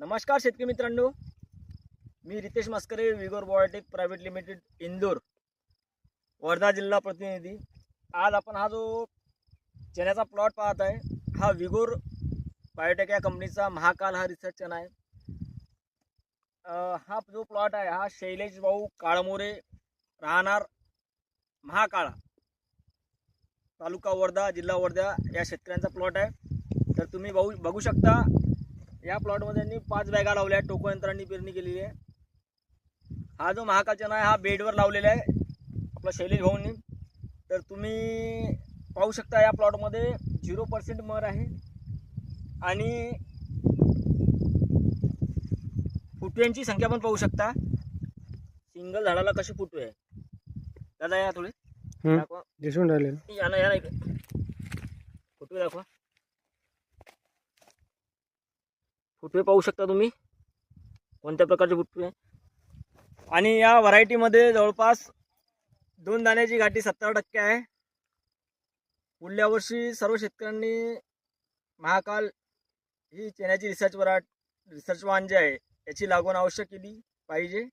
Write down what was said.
नमस्कार शेतकरी मित्रांनो. मी Ritesh Maskare Vigor biotech private limited Indore Wardha जिल्हा प्रतिनिधी. आज आपण हा जो चण्याचा प्लॉट पाहत आहे हा विगोर बायोटेक या कंपनीचा महाकाल हा रिसर्च चना आहे. हा जो प्लॉट आहे हा शैलेश भाऊ काळमोरे राहणार महाकाळा तालुका वर्धा जिल्हा वर्धा या शेतकऱ्यांचा प्लॉट आहे. तर तुम्ही बघू बघू शकता या प्लॉटमध्ये यांनी पाच बॅगा लावल्या. आहेत टोको यंत्रांनी पेरणी केलेली आहे. हा जो महाकालचना आहे हा बेडवर लावलेला आहे. आपला शैलेश भाऊंनी. तर तुम्ही पाहू शकता या प्लॉटमध्ये झिरो पर्सेंट मर आहे. आणि फुटव्यांची संख्या पण पाहू शकता. सिंगल झाडाला कशी फुटवे? आहे दादा या थोडे. दाखवा. दिसून राहिले. या ना या ना इकडे. फुटवे दाखवा. फुटवे पाहू शकता तुम्ही? कोणत्या प्रकारचे फुटवे आणि या व्हरायटीमध्ये जवळपास दोन दाण्याची गाठी सत्तर टक्के आहे. पुढल्या वर्षी सर्व शेतकऱ्यांनी महाकाल ही चेन्याची रिसर्च वराट रिसर्च वाहन जे आहे याची लागवण आवश्यक केली पाहिजे.